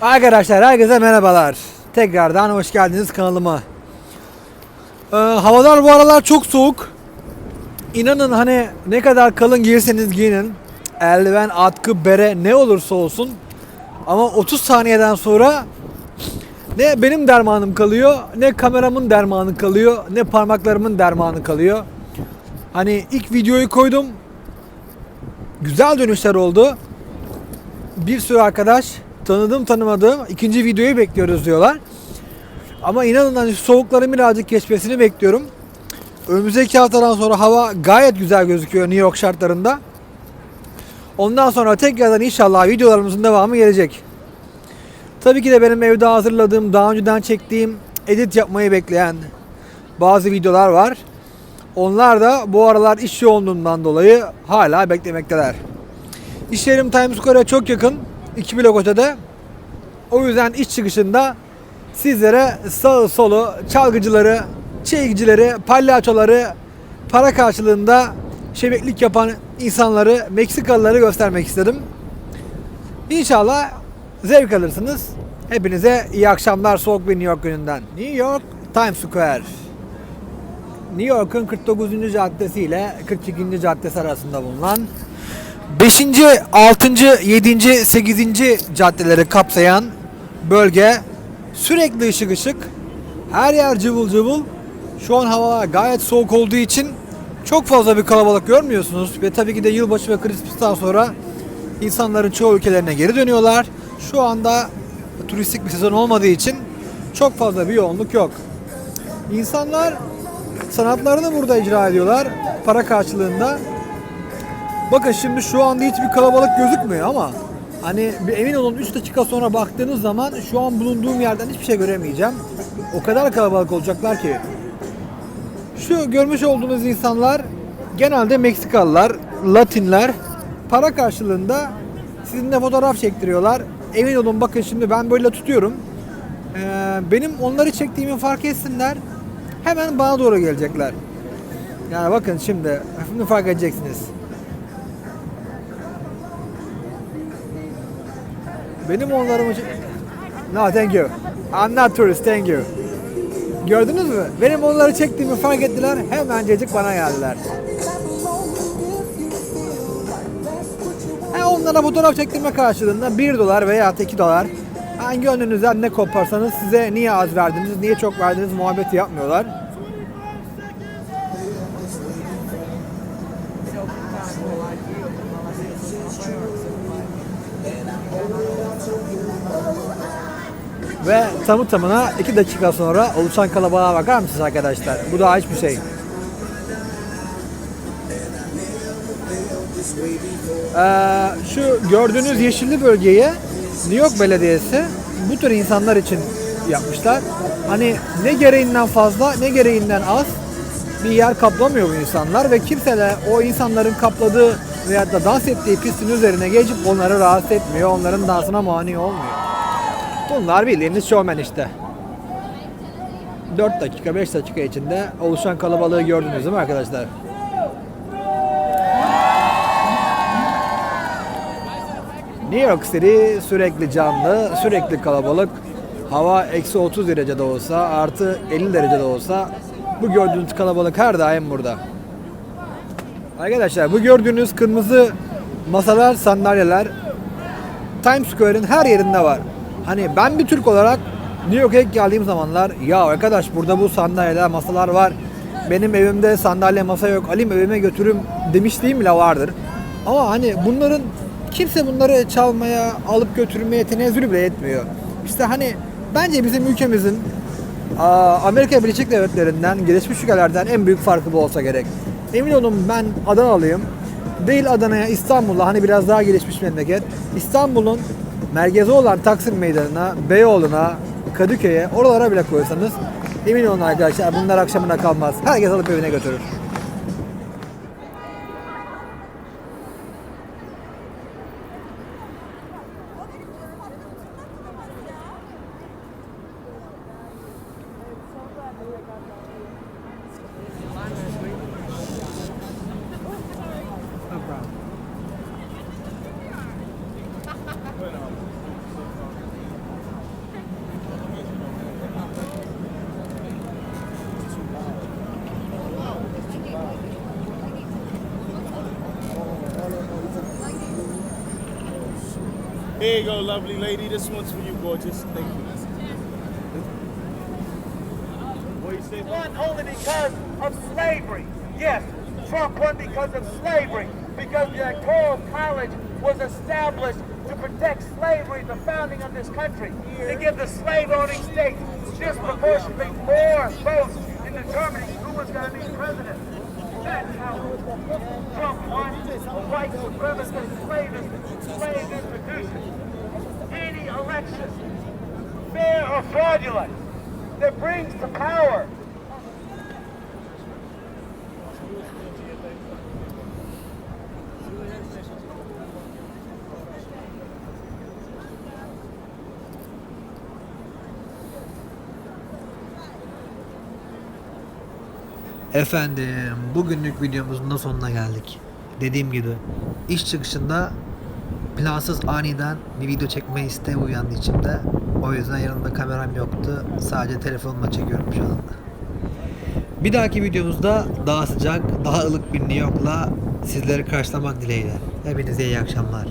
Arkadaşlar herkese merhabalar. Tekrardan hoş geldiniz kanalıma. Ee, havalar bu aralar çok soğuk. İnanın hani ne kadar kalın giyirseniz giyinin. Eldiven, atkı, bere ne olursa olsun. Ama 30 saniyeden sonra ne benim dermanım kalıyor, ne kameramın dermanı kalıyor, ne parmaklarımın dermanı kalıyor. Hani ilk videoyu koydum. Güzel dönüşler oldu. Bir sürü arkadaş tanıdım tanımadığım ikinci videoyu bekliyoruz diyorlar. Ama inanın hani soğukların birazcık geçmesini bekliyorum. Önümüzdeki haftadan sonra hava gayet güzel gözüküyor New York şartlarında. Ondan sonra tekrardan inşallah videolarımızın devamı gelecek. Tabii ki de benim evde hazırladığım, daha önceden çektiğim, edit yapmayı bekleyen bazı videolar var. Onlar da bu aralar iş yoğunluğundan dolayı hala beklemekteler. İş yerim Times Square'a çok yakın. İki blok ötede. O yüzden iş çıkışında sizlere sağı solu, çalgıcıları, çeykicileri, palyaçoları, para karşılığında şebeklik yapan insanları, Meksikalıları göstermek istedim. İnşallah zevk alırsınız. Hepinize iyi akşamlar soğuk bir New York gününden. New York Times Square. New York'un 49. caddesi ile 42. caddesi arasında bulunan 5. 6. 7. 8. caddeleri kapsayan bölge sürekli ışık ışık. Her yer cıvıl cıvıl. Şu an hava gayet soğuk olduğu için çok fazla bir kalabalık görmüyorsunuz. Ve tabii ki de yılbaşı ve Christmas'tan sonra insanların çoğu ülkelerine geri dönüyorlar. Şu anda turistik bir sezon olmadığı için çok fazla bir yoğunluk yok. İnsanlar sanatlarını burada icra ediyorlar para karşılığında. Bakın şimdi şu anda hiçbir kalabalık gözükmüyor ama hani bir emin olun 3 dakika sonra baktığınız zaman şu an bulunduğum yerden hiçbir şey göremeyeceğim. O kadar kalabalık olacaklar ki. Şu görmüş olduğunuz insanlar genelde Meksikalılar, Latinler para karşılığında sizinle fotoğraf çektiriyorlar. Emin olun bakın şimdi ben böyle tutuyorum. Ee, benim onları çektiğimi fark etsinler. Hemen bana doğru gelecekler. Yani bakın şimdi, şimdi fark edeceksiniz. Benim onlarımı... No thank you. I'm not tourist thank you. Gördünüz mü? Benim onları çektiğimi fark ettiler. Hemencecik bana geldiler. He, onlara fotoğraf çektirme karşılığında 1 dolar veya 2 dolar hangi gönlünüzden ne koparsanız size niye az verdiniz, niye çok verdiniz muhabbeti yapmıyorlar. Ve tamı tamına 2 dakika sonra oluşan kalabalığa bakar mısınız arkadaşlar? Bu daha hiçbir şey. Ee, şu gördüğünüz yeşilli bölgeyi New York Belediyesi bu tür insanlar için yapmışlar. Hani ne gereğinden fazla ne gereğinden az bir yer kaplamıyor bu insanlar ve kimse de o insanların kapladığı veya da dans ettiği pistin üzerine geçip onları rahatsız etmiyor. Onların dansına mani olmuyor. Bunlar bildiğiniz showman işte. 4 dakika 5 dakika içinde oluşan kalabalığı gördünüz değil mi arkadaşlar? New York City sürekli canlı, sürekli kalabalık. Hava eksi 30 derecede olsa, artı 50 derecede olsa bu gördüğünüz kalabalık her daim burada. Arkadaşlar bu gördüğünüz kırmızı masalar, sandalyeler Times Square'in her yerinde var. Hani ben bir Türk olarak New York'a geldiğim zamanlar ya arkadaş burada bu sandalyeler, masalar var. Benim evimde sandalye, masa yok. Alayım evime götürüm demişliğim bile vardır. Ama hani bunların kimse bunları çalmaya, alıp götürmeye tenezzül bile etmiyor. İşte hani bence bizim ülkemizin Amerika Birleşik Devletleri'nden, gelişmiş ülkelerden en büyük farkı bu olsa gerek. Emin olun ben Adanalıyım. Değil Adana'ya, İstanbul'a hani biraz daha gelişmiş memleket. İstanbul'un merkezi olan Taksim Meydanı'na, Beyoğlu'na, Kadıköy'e, oralara bile koysanız emin olun arkadaşlar bunlar akşamına kalmaz. Herkes alıp evine götürür. Here you go, lovely lady. This one's for you, gorgeous. Thank you. What you say? won only because of slavery. Yes, Trump won because of slavery, because the Electoral College was established to protect slavery, the founding of this country, to give the slave-owning states disproportionately more votes in determining who was going to be president. That's how Trump won a white supremacist slave, slave institution. Any election, fair or fraudulent, that brings to power Efendim bugünlük videomuzun da sonuna geldik. Dediğim gibi iş çıkışında plansız aniden bir video çekme isteği uyandı içimde. O yüzden yanımda kameram yoktu. Sadece telefonumla çekiyorum şu anda. Bir dahaki videomuzda daha sıcak, daha ılık bir New York'la sizleri karşılamak dileğiyle. Hepinize iyi akşamlar.